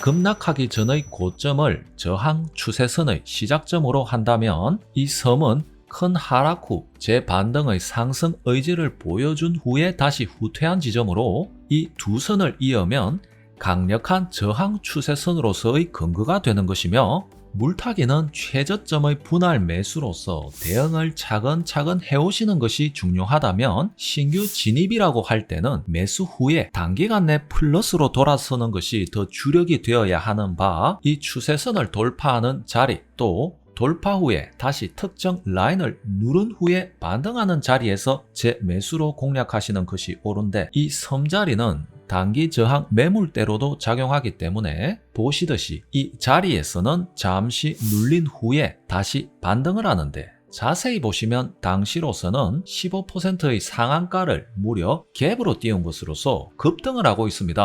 급락하기 전의 고점을 저항 추세선의 시작점으로 한다면 이 섬은 큰 하락 후 재반등의 상승 의지를 보여준 후에 다시 후퇴한 지점으로 이 두 선을 이으면 강력한 저항 추세선으로서의 근거가 되는 것이며 물타기는 최저점의 분할 매수로서 대응을 차근차근 해오시는 것이 중요하다면 신규 진입이라고 할 때는 매수 후에 단기간 내 플러스로 돌아서는 것이 더 주력이 되어야 하는 바 이 추세선을 돌파하는 자리 또 돌파 후에 다시 특정 라인을 누른 후에 반등하는 자리에서 재매수로 공략하시는 것이 옳은데 이 섬자리는 단기 저항 매물대로도 작용하기 때문에 보시듯이 이 자리에서는 잠시 눌린 후에 다시 반등을 하는데 자세히 보시면 당시로서는 15%의 상한가를 무려 갭으로 띄운 것으로서 급등을 하고 있습니다.